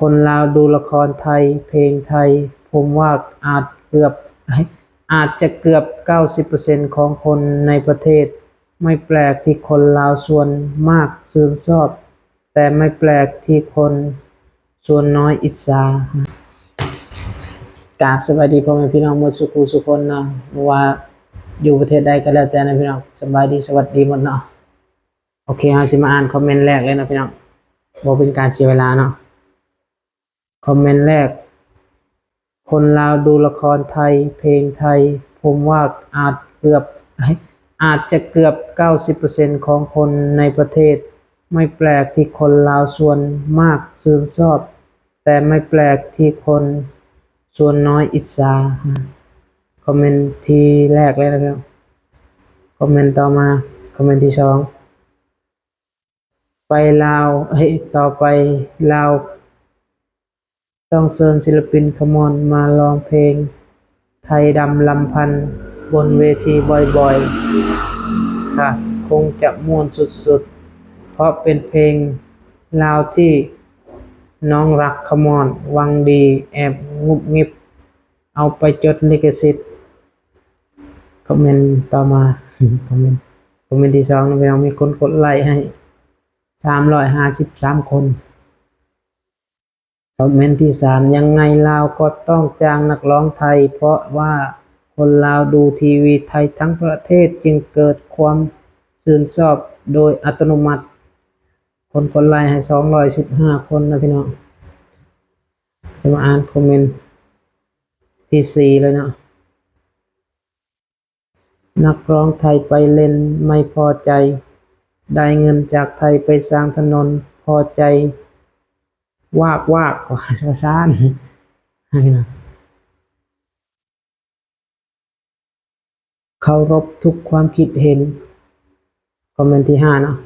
คนลาวดูละครไทย เพลงไทย ผมว่าอาจเกือบ อาจจะเกือบ 90%ของคนในประเทศ ไม่แปลกที่คนลาวส่วนมากชื่นชอบ แต่ไม่แปลกที่คนส่วนน้อยอิจฉากราบสวัสดีพ่อแม่พี่น้องหมดสุขุสุคนนะว่าอยู่ประเทศใดก็แล้วแต่นะพี่น้องสบายดีสวัสดีหมดเนาะโอเคเฮาสิมาอ่านคอมเมนต์แรกเลยนะพี่น้องบ่เป็นการเสียเวลาเนาะ คอมเมนต์แรก คนลาวดูละครไทย เพลงไทย ผมว่าอาจเกือบ อาจจะเกือบ 90%ของคนในประเทศ ไม่แปลกที่คนลาวส่วนมากชื่นชอบ แต่ไม่แปลกที่คนส่วนน้อยอิจฉาคอมเมนต์ที่แรกเลยนะครับ คอมเมนต์ต่อมา คอมเมนต์ที่สอง ไปลาวเฮ้ยต่อไปลาว ต้องเชิญศิลปินขมอนมาร้องเพลง ไทยดำลำพันธ์บนเวทีบ่อยๆ ค่ะ คงจะม่วนสุดๆ เพราะเป็นเพลงลาวที่น้องรักขมอนวังดี แอบงุบงิบ เอาไปจดลิขสิทธิ์คอมเมนต์ต่อมาคอมเมนต์คอมเมนต์ที่สองนะพี่น้องมีคนกดไลค์ให้สามร้อยห้าสิบสามคน คอมเมนต์ที่สามยังไงลาวก็ต้องจ้างนักร้องไทย เพราะว่าคนลาวดูทีวีไทยทั้งประเทศจึงเกิดความชื่นชอบโดยอัตโนมัติ คนกดไลค์ให้สองร้อยสิบห้าคนนะพี่น้องจะมาอ่านคอมเมนต์ที่สี่เลยเนาะนักร้องไทยไปเล่นไม่พอใจ ได้เงินจากไทยไปสร้างถนนพอใจ วากวากกว่าชาซานให้นะเคารพทุกความคิดเห็น คอมเมนต์ที่ห้าเนาะ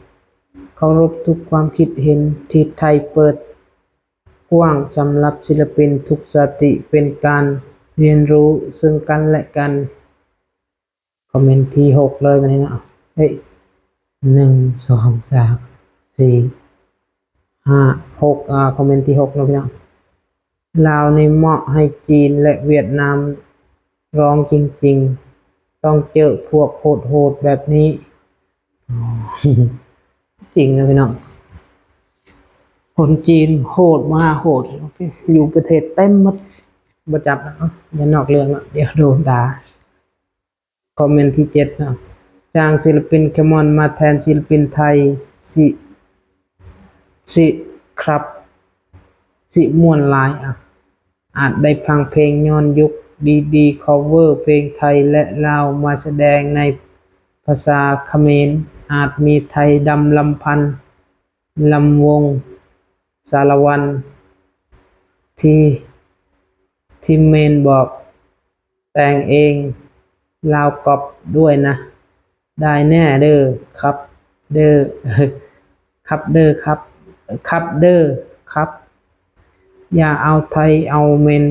เคารพทุกความคิดเห็นที่ไทยเปิด กว้างสำหรับศิลปินทุกสติเป็นการเรียนรู้ซึ่งกันและกัน คอมเมนต์ที่หกเลยวันนี้เนาะเฮ้ยหนึ่งสองสามสี่ ห้าหกอ่าคอมเมนต์ที่หกนะพี่น้องลาวในเหมาะให้จีนและเวียดนามร้องจริง ๆ ต้องเจอพวกโหดๆแบบนี้ จริงนะพี่น้องคนจีนโหดมากโหด อยู่ประเทศเต็มหมดประจับนะอย่านอกเรื่องละเดี๋ยวโดนด่าคอมเมนต์ที่เจ็ดนะจ้างศิลปินเคมอนมาแทนศิลปินไทยสิ สิครับ สิม่วนลายอะอาจได้ฟังเพลงย้อนยุคดีๆ cover เพลงไทยและลาวมาแสดงในภาษาเขมร อาจมีไทยดำลำพันธ์ลำวง สารวัน ที่ที่เมนบอก แต่งเองลาวกอบด้วยนะ ได้แน่เด้อครับ เด้อครับเด้อครับ ครับเด้อครับ อย่าเอาไทยเอาเมน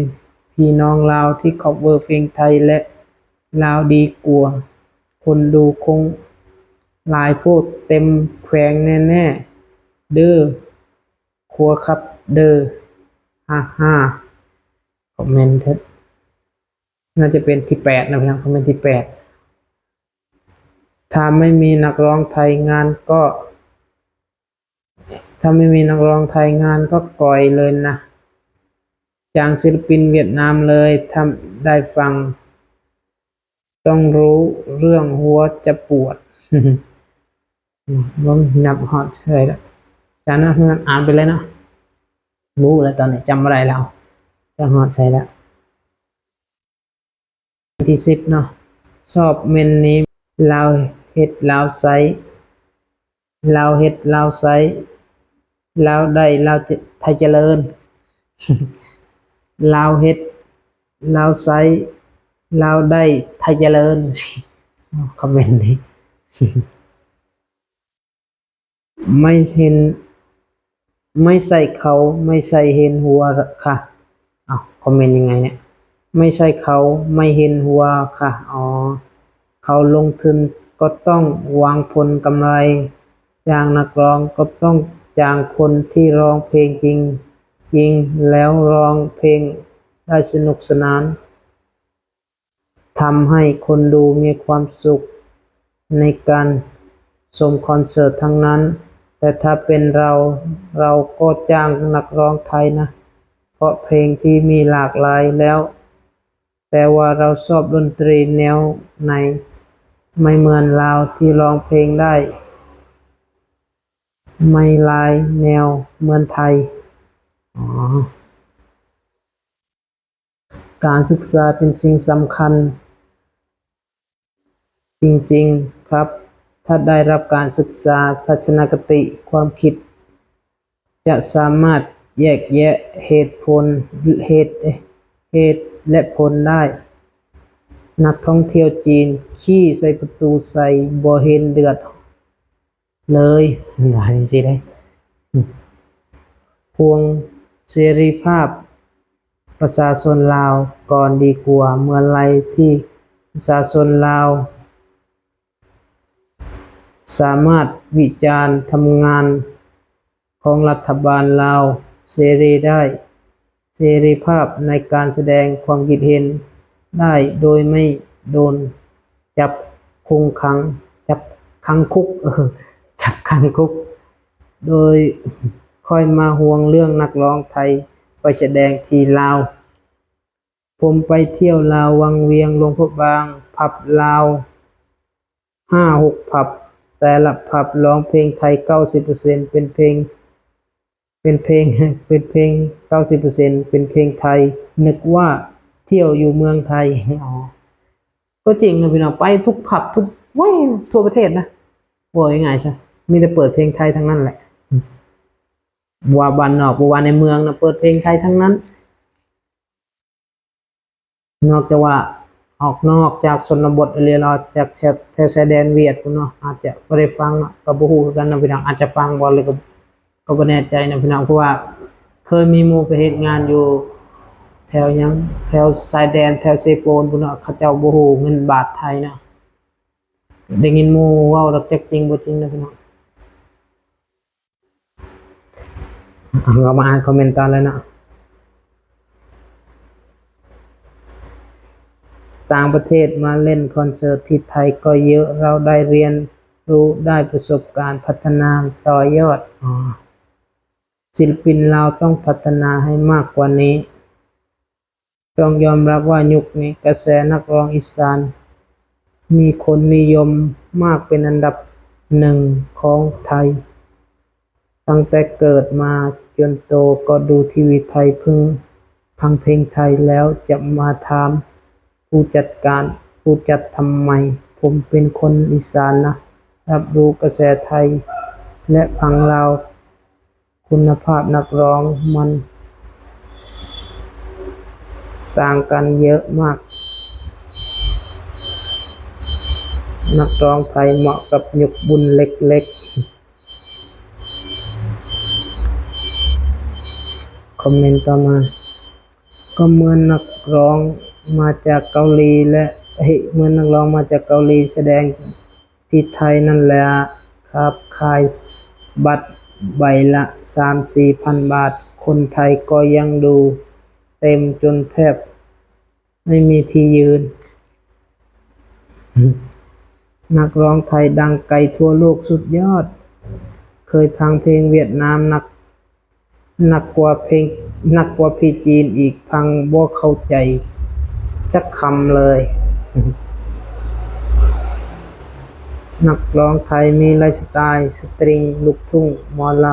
พี่น้องลาวที่ cover เพลงไทยและลาวดีกว่าคนดูคงหลายพูดเต็มแขวงแน่ๆ เด้อครัวครับเด้อฮ่าฮ่าคอมเมนต์เถอะน่าจะเป็นที่แปดนะพี่น้องคอมเมนต์ที่แปดถ้าไม่มีนักร้องไทยงานก็ ถ้าไม่มีนักร้องไทยงานก็ก่อยเลยนะจางศิลปินเวียดนามเลยถ้าได้ฟัง ต้องรู้เรื่องหัวจะปวดว่านับฮอตเลยแล้วจานนั้นงั้นอ่านไปเลยเนาะรู้แล้วตอนนี้จำอะไรแล้วจะฮอตใส่แล้วที่สิบเนาะชอบเมนนี้ลาวเฮ็ดลาวไซลาวเฮ็ดลาวไซ ลาวได้ลาจะไทยเจริญลาเฮ็ดลาไซลาได้ไทยเจริญคอมเมนต์นี้ไม่เห็น ไม่ใส่เขาไม่ใส่เห็นหัวค่ะอ้าวคอมเมนต์ยังไงเนี่ยไม่ใช่เขาไม่เห็นหัวค่ะ อ๋อ เขาลงทุนก็ต้องวางผลกำไรจ้างนักร้องก็ต้อง จ้างคนที่ร้องเพลงจริงจริงแล้วร้องเพลงได้สนุกสนานทำให้คนดูมีความสุขในการชมคอนเสิร์ตทั้งนั้น แต่ถ้าเป็นเราเราก็จ้างนักร้องไทยนะ เพราะเพลงที่มีหลากหลายแล้ว แต่ว่าเราชอบดนตรีแนวไหน ไม่เหมือนลาที่ร้องเพลงได้ ไม่ลายแนวเมือนไทย อ๋อ การศึกษาเป็นสิ่งสำคัญ จริงๆครับ ถ้าได้รับการศึกษาทัศนคติความคิด จะสามารถแยกแยะเหตุผลเหตุเอ๊ะเหตุและผลได้ นักท่องเที่ยวจีน ขี้ใส่ประตูใส่บ่เห็นเดือด เลยว่าจังซี่ได้พวงเสรีภาพ ประชาชนลาวก่อนดีกว่าเมื่อไรที่ประชาชนลาว สามารถวิจารณ์ทำงานของรัฐบาลลาวเสรีได้ เสรีภาพในการแสดงความคิดเห็นได้โดยไม่โดนจับคุงขังจับขังคุกเออ จับขังคุก โดยค่อยมาห่วงเรื่องนักร้องไทยไปแสดงที่ลาว ผมไปเที่ยวลาววังเวียงหลวงพบาง ผับลาวห้าหกผับ แต่ละผับร้องเพลงไทยเก้าสิบเปอร์เซ็นเป็นเพลง เป็นเพลงเป็นเพลงเก้าสิบเปอร์เซ็นเป็นเพลงไทย นึกว่าเที่ยวอยู่เมืองไทยอ๋อก็จริงนะพี่น้องไปทุกผับทุกว้ทั่วประเทศนะว่ายังไงใช่ มีแต่เปิดเพลงไทยทั้งนั้นแหละอืมว่าบ้านนอกว่าในเมืองนะเปิดเพลงไทยทั้งนั้น นอกจากว่าออกนอกจากชนบทเรียเราจากแถบแถวชายแดนเวียดพุ่นเนาะอาจจะไม่ได้ฟังก็บ่ฮู้คือกันนะพี่น้องอาจจะฟังบ่เลยก็ก็บ่แน่ใจนะพี่น้องเพราะว่า เคยมีมูไปเฮ็ดงานอยู่ แถวยังแถวชายแดนแถวเซโปนพุ่นเนาะเขาเจ้าบ่ฮู้เงินบาทไทยนะได้ยินมูว้าแล้วจักจริงบ่จริงนะพี่น้องอะ เรามาอ่านคอมเมนต์ตามเลยเนาะต่างประเทศมาเล่นคอนเสิร์ตที่ไทยก็เยอะเราได้เรียนรู้ได้ประสบการณ์พัฒนาต่อยอดอ๋อศิลปินเราต้องพัฒนาให้มากกว่านี้ ต้องยอมรับว่ายุคนี้กระแสนักร้องอีสาน มีคนนิยมมากเป็นอันดับหนึ่งของไทย ตั้งแต่เกิดมา จนโตก็ดูทีวีไทยพึ่งฟังเพลงไทยแล้วจะมาถามผู้จัดการผู้จัดทำไม ผมเป็นคนอีสานนะ รับรู้กระแสไทย และฟังเราว คุณภาพนักร้องมัน ต่างกันเยอะมากนักร้องไทยเหมาะกับยุคบุญเล็กๆ คอมเมนต์ต่อมา ก็เหมือนนักร้องมาจากเกาหลีและเฮ้ยเหมือนนักร้องมาจากเกาหลีแสดงที่ไทยนั่นแหละครับขายบัตรใบละสามสี่พันบาท คนไทยก็ยังดูเต็มจนแทบ ไม่มีที่ยืน นักร้องไทยดังไกลทั่วโลกสุดยอด เคยฟังเพลงเวียดนามนัก หนักกว่าเพลงหนักกว่าพี่จีนอีกฟังบ่เข้าใจจักคำเลยนักร้องไทยมีไลฟ์สไตล์ สตริง ลูกทุ่งมอล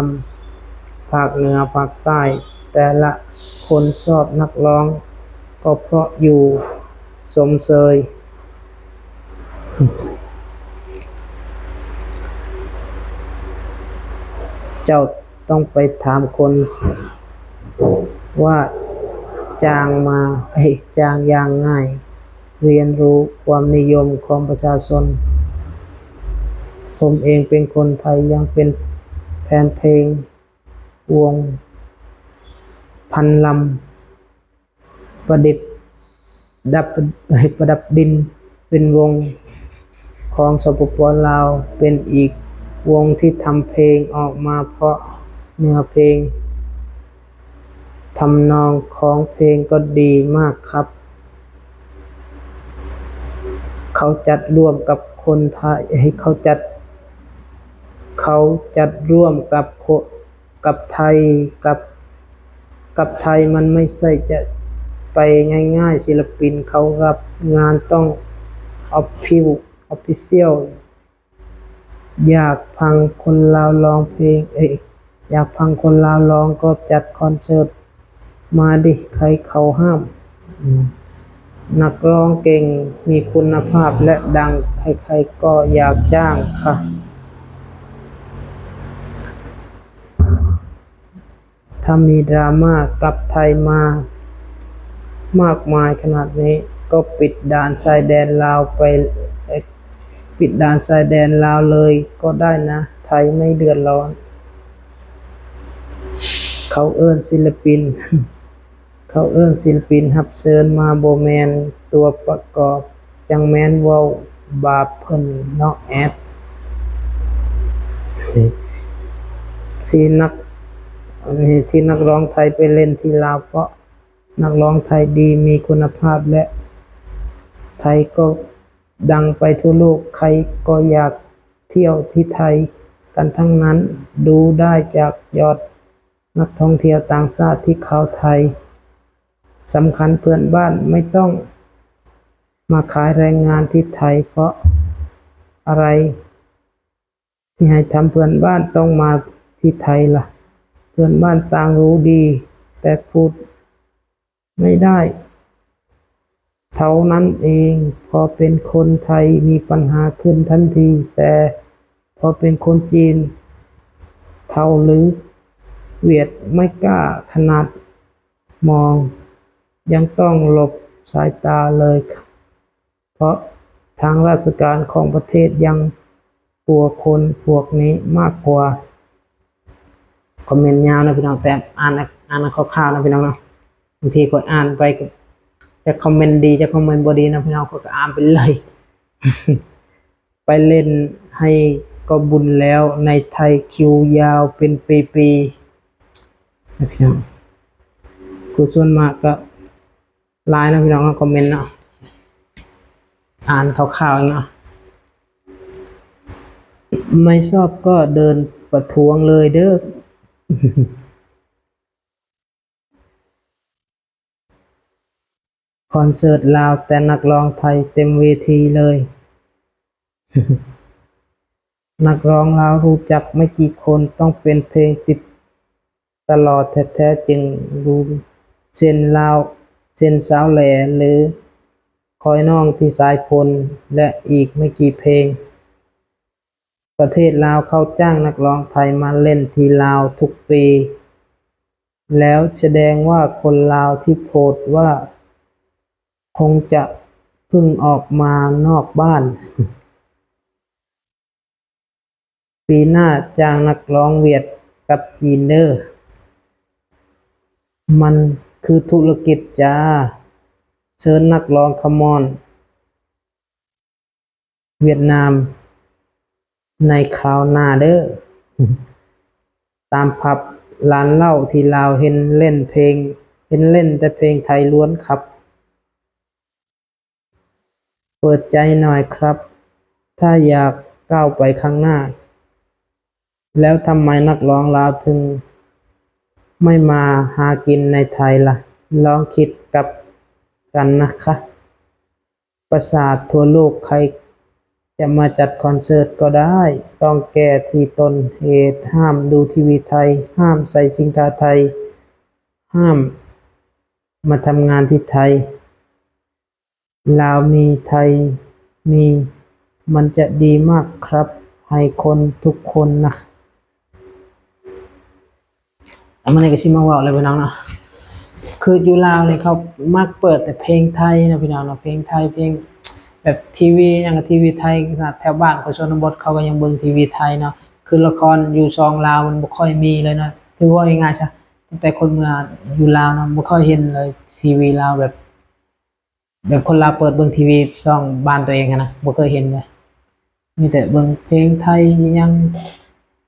ำภาคเหนือภาคใต้ แต่ละคนชอบนักร้อง ก็เพราะอยู่สมเสยเจ้า ต้องไปถามคนว่าจ้างมาเอ้จ้างอย่างง่าย เรียนรู้ความนิยมของประชาชน ผมเองเป็นคนไทยยังเป็นแฟนเพลง วง พันลำ ประดิษฐ์ดับประดับดินเป็นวงของสปปลาวเป็นอีกวงที่ทำเพลงออกมาเพราะ เนื้อเพลงทำนองของเพลงก็ดีมากครับ เขาจัดร่วมกับคนไทยเขาจัด เขาจัดร่วมกับกับไทยกับกับไทยมันไม่ใช่จะไปง่ายๆ ศิลปินเขารับงานต้องออฟฟิวออฟฟิเชียลอยากฟังคนลาวร้องเพลงเอ้ อยากฟังคนลาวร้องก็จัดคอนเสิร์ตมาดิใครเขาห้าม นักร้องเก่งมีคุณภาพและดังใครๆก็อยากจ้างค่ะ ถ้ามีดราม่ากลับไทยมา มากมายขนาดนี้ก็ปิดด่านชายแดนลาวไป ปิดด่านชายแดนลาวเลยก็ได้นะ ไทยไม่เดือดร้อน เขาเอิ้นศิลปิน เขาเอิ้นศิลปินรับเชิญมาโบแมนตัวประกอบ จังแมนว้าบาเพิ่นนาะแอดที่นักนนี้ที่นักร้องไทยไปเล่นที่ลาวเพราะนักร้องไทยดีมีคุณภาพและ ไทยก็ดังไปทั่วโลกใครก็อยากเที่ยวที่ไทยกันทั้งนั้นดูได้จากยอด นักท่องเที่ยวต่างชาติที่เข้าไทยสำคัญเพื่อนบ้านไม่ต้องมาขายแรงงานที่ไทย เพราะอะไร ที่ให้ทำเพื่อนบ้านต้องมาที่ไทยล่ะ เพื่อนบ้านต่างรู้ดี แต่พูดไม่ได้ เท่านั้นเองพอเป็นคนไทยมีปัญหาขึ้นทันที แต่พอเป็นคนจีน เท่าหรือ เวียดไม่กล้าขนาดมอง ยังต้องหลบสายตาเลย เพราะทางราชการของประเทศยังกลัวคนพวกนี้มากกว่า คอมเมนต์ยาวนะพี่น้องแต่อ่านอ่านคร่าวๆนะพี่น้องเนาะบางทีกดอ่านไปก็จะคอมเมนต์ดีจะคอมเมนต์บดีนะพี่น้องก็อ่านไปเลย ไปเล่นให้ก็บุญแล้วในไทยคิวยาวเป็นปีๆ พี่น้องคือส่วนมากก็ไลน์นะพี่น้องเนาะคอมเมนต์เนาะอ่านคร่าวๆเองเนาะไม่ชอบก็เดินประท้วงเลยเด้อคอนเสิร์ตลาวแต่นักร้องไทยเต็มเวทีเลย นักร้องลาวรู้จักไม่กี่คนต้องเป็นเพลงติด ตลอดแท้ๆจึงรู้เส้นลาวเส้นสาวแหล่หรือคอยน้องที่สายพลและอีกไม่กี่เพลง ประเทศลาวเขาจ้างนักร้องไทยมาเล่นที่ลาวทุกปี แล้วแสดงว่าคนลาวที่โพสต์ว่า คงจะพิ่งออกมานอกบ้าน ปีหน้าจ้างนักร้องเวียดกับจีนเดอร์ มันคือธุรกิจจ้า เชิญนักร้องคมอน เวียดนาม ในคราวหน้าเด้อ ตามผับร้านเหล้าที่ลาวเห็นเล่นเพลง เห็นเล่นแต่เพลงไทยล้วนครับ เปิดใจหน่อยครับ ถ้าอยากก้าวไปข้างหน้า แล้วทำไมนักร้องลาวถึง ไม่มาหากินในไทยล่ะ ลองคิดกับกันนะคะ ประสาททั่วโลกใครจะมาจัดคอนเสิร์ตก็ได้ ต้องแก้ที่ตนเหตุห้ามดูทีวีไทย ห้ามใส่ชิงกาไทย ห้ามมาทำงานที่ไทย ลาวมีไทยมีมันจะดีมากครับ ให้คนทุกคนนะ อันนี้ก็ชิมาว่าเลยพี่น้องเนาะคืออยู่ลาวเนี่ยเขามักเปิดแต่เพลงไทยนะพี่น้องเนาะเพลงไทยเพลงแบบทีวีอย่างกับทีวีไทยขนาดแถวบ้านของชนบทเขาก็ยังเบิ่งทีวีไทยเนาะคือละครอยู่ซองลาวมันบ่ค่อยมีเลยเนาะคือว่าง่ายๆใช่แต่คนเมืองอยู่ลาวเนาะบ่ค่อยเห็นเลยทีวีลาวแบบ แบบคนลาวเปิดเบิ่งทีวีช่องบ้านตัวเองอะนะบ่เคยเห็นเลยมีแต่เบิ่งเพลงไทยยัง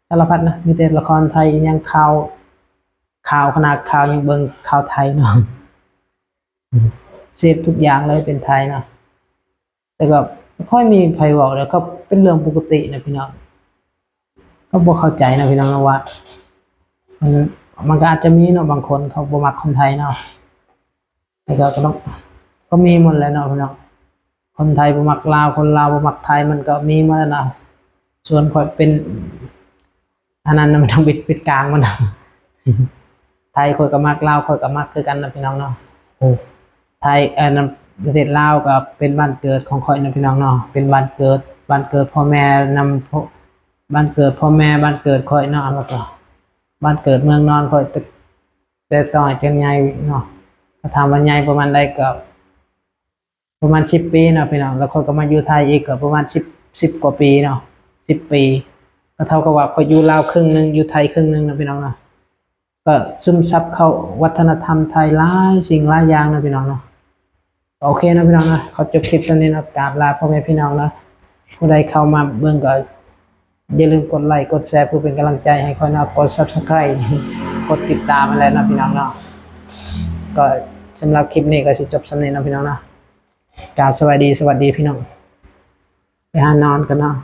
สารพัดนะมีแต่ละครไทยยังข่าว ข่าวขนาดข่าวยังเบิ่งข่าวไทยเนาะเสพทุกอย่างเลยเป็นไทยเนาะแต่ก็ค่อยมีใครบอกแล้วก็เป็นเรื่องปกตินะพี่น้องก็บ่เข้าใจนะพี่น้องนะว่ามันมันก็อาจจะมีเนาะบางคนเขาบ่มักคนไทยเนาะแต่ก็ก็ต้องก็มีหมดแล้วเนาะพี่น้องคนไทยบ่มักลาวคนลาวบ่มักไทยมันก็มีมาแล้วนะส่วนข่อยเป็นอันนั้นมันต้องปิดปิดกลางมันนะ ไทยข่อยก็มักลาวข่อยก็มักคือกันนะพี่น้องเนาะโอ้ไทยเอ่อนํประเทศลาวก็เป็นบ้านเกิดของข่อยนะพี่น้องเนาะเป็นบ้านเกิดบ้านเกิดพ่อแม่นำพ่อบ้านเกิดพ่อแม่บ้านเกิดข่อยเนาะแล้วก็บ้านเกิดเมืองนอนข่อยแต่แต่ต่อยจังใหญ่เนาะก็ทำวันใหญ่ประมาณใดก็ประมาณสิบปีเนาะพี่น้องแล้วข่อยก็มาอยู่ไทยอีกก็ประมาณสิบสิบกว่าปีเนาะสิบปีก็เท่ากับว่าข่อยอยู่ลาวครึ่งหนึงอยู่ไทยครึ่งหนึงนะพี่น้องเนาะ ก็ซึมซับเข้าวัฒนธรรมไทยหลายสิ่งหลายอย่างนะพี่น้องเนาะก็โอเคนะพี่น้องนะเขาจบคลิปตอนนี้นะกราบลาพ่อแม่พี่น้องนะผู้ใดเข้ามาเบิ่งก็อย่าลืมกดไลค์กดแชร์เพื่อเป็นกำลังใจให้ค่อยนะกด subscribe กดติดตามอะไรนะพี่น้องเนาะก็สำหรับคลิปนี้ก็สิจบสำเนียงนะพี่น้องนะกล่าวสวัสดีสวัสดีพี่น้องไปหานอนกันเนาะ